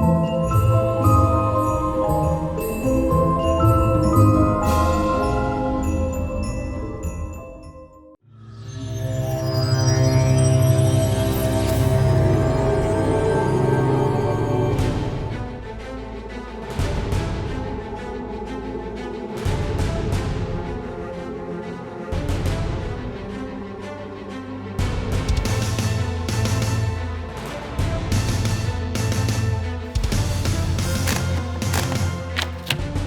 Música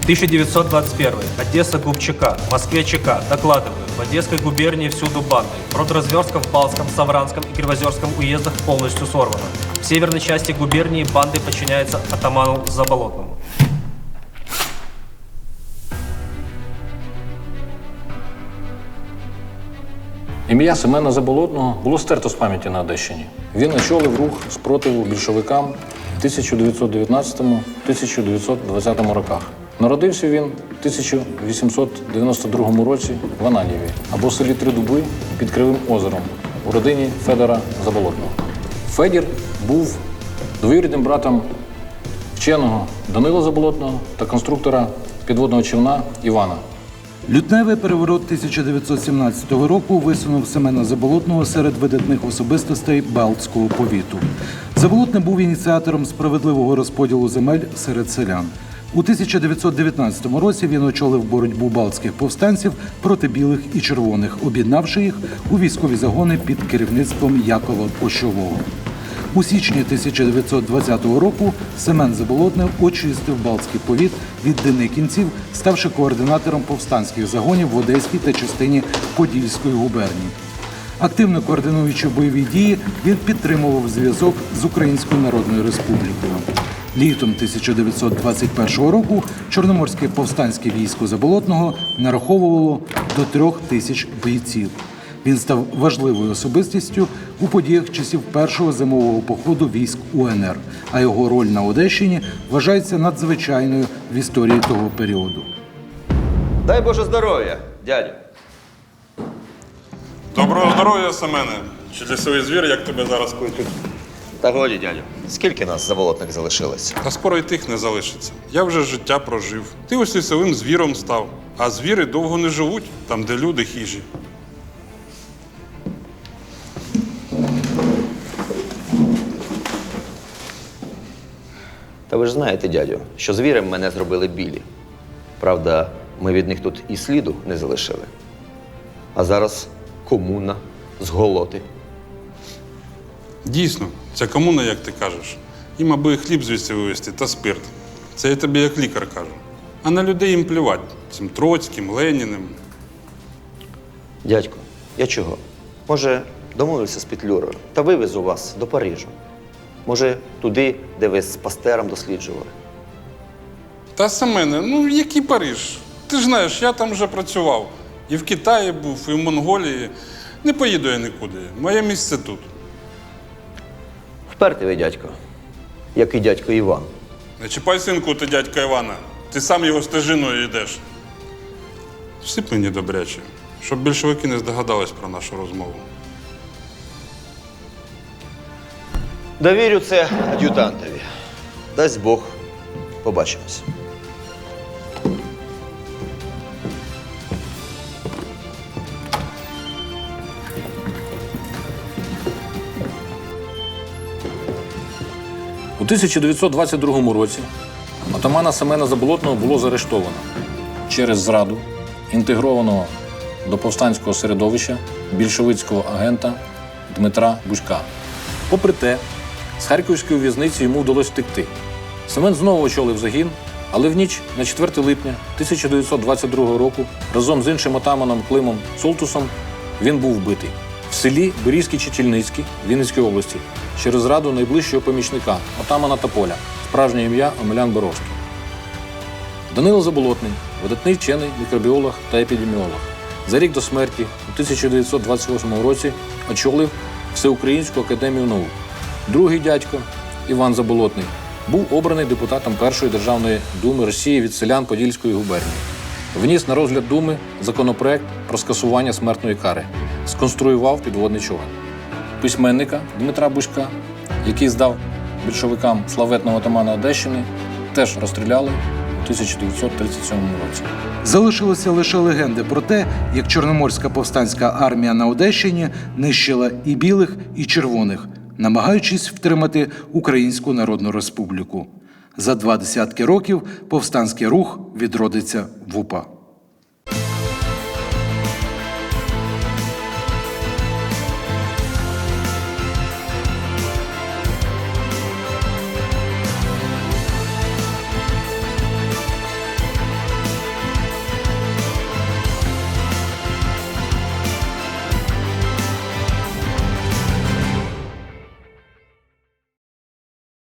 1921. Одесса Губчака. В Москве ЧК. Докладываю. В Одесской губернии всюду банды. Продразверстка в Балском, Савранском и Кривозерском уездах полностью сорвана. В северной части губернии банды подчиняются атаману Заболотному. Ім'я Семена Заболотного було стерто з пам'яті на Одещині. Він очолив рух спротиву більшовикам в 1919-1920 роках. Народився він в 1892 році в Ананєві або селі Тридуби під Кривим озером у родині Федора Заболотного. Федір був двоюрідним братом вченого Данила Заболотного та конструктора підводного човна Івана. Лютневий переворот 1917 року висунув Семена Заболотного серед видатних особистостей Балтського повіту. Заболотний був ініціатором справедливого розподілу земель серед селян. У 1919 році він очолив боротьбу балтських повстанців проти білих і червоних, об'єднавши їх у військові загони під керівництвом Якова Пощового. У січні 1920 року Семен Заболотний очистив Балтський повіт від Деникінців, ставши координатором повстанських загонів в Одеській та частині Подільської губернії. Активно координуючи бойові дії, він підтримував зв'язок з Українською Народною Республікою. Літом 1921 року Чорноморське повстанське військо Заболотного нараховувало до трьох тисяч бійців. Він став важливою особистістю у подіях часів першого зимового походу військ УНР, а його роль на Одещині вважається надзвичайною в історії того періоду. Дай Боже здоров'я, дядю. Доброго здоров'я, Семене. Чи лісовий звір, як тебе зараз кличуть? Та годі, дядю. Скільки нас заболотних залишилось? Та скоро й тих не залишиться. Я вже життя прожив. Ти ось лісовим звіром став. А звіри довго не живуть, там, де люди хижі. Та ви ж знаєте, дядю, що звірем мене зробили білі. Правда, ми від них тут і сліду не залишили. А зараз комуна з голоти. Дійсно, ця комуна, як ти кажеш, їм аби хліб звідси вивезти та спирт. Це я тобі як лікар кажу. А на людей їм плювать цим Троцьким, Леніним. Дядько, я чого? Може, домовився з Петлюрою та вивезу вас до Парижу. Може, туди, де ви з пастером досліджували. Та Семене, ну який Париж? Ти ж знаєш, я там вже працював. І в Китаї був, і в Монголії. Не поїду я нікуди. Моє місце тут. Впертий ви, дядько, як і дядько Іван. Не чіпай синку ти дядька Івана. Ти сам його стежиною йдеш. Всі мені добряче, щоб більшовики не здогадались про нашу розмову. Довірю це ад'ютантові. Дасть Бог, побачимось. У 1922 році отамана Семена Заболотного було заарештовано через зраду інтегрованого до повстанського середовища більшовицького агента Дмитра Бузька. Попри те, з Харківської в'язниці йому вдалося втекти. Семен знову очолив загін, але в ніч на 4 липня 1922 року разом з іншим отаманом Климом Солтусом він був вбитий в селі Берізький Чечільницький Вінницької області через зраду найближчого помічника отамана Тополя, справжнє ім'я Омелян Боровський. Данило Заболотний, видатний вчений мікробіолог та епідеміолог. За рік до смерті у 1928 році очолив Всеукраїнську академію наук. Другий дядько Іван Заболотний був обраний депутатом Першої державної думи Росії від селян Подільської губернії. Вніс на розгляд думи законопроект про скасування смертної кари, сконструював підводний човен. Письменника Дмитра Бузька, який здав більшовикам славетного отамана Одещини теж розстріляли у 1937 році. Залишилися лише легенди про те, як Чорноморська повстанська армія на Одещині нищила і білих, і червоних, намагаючись втримати Українську Народну Республіку. За два десятки років повстанський рух відродиться в УПА.